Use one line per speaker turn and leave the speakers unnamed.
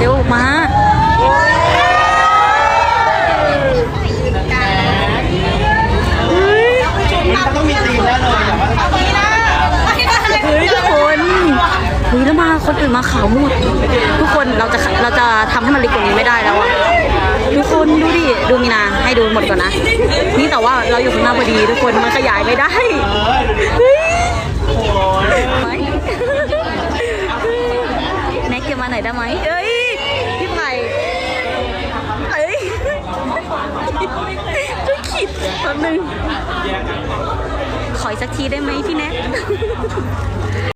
เร็วมาต้องมีตีน่เยอย่าว่าเฮ้ยทุกคนเฮ้ยแล้วมาคนอื่นมาขาวหมดทุกคนเราจะเราจะทำให้มันเล็กกว่านี้ไม่ได้แล้วอะทุกคนดูดิดูมีนาให้ดูหมดก่อนนะ นี่แต่ว่าเราอยู่ข้างหน้าพอดี ทุกคนมันขยายไม่ได้แน็กเก็บมาไหนได้ไหมเอ้ย นึง ขออีกสักทีได้ไหมพี่แน็ก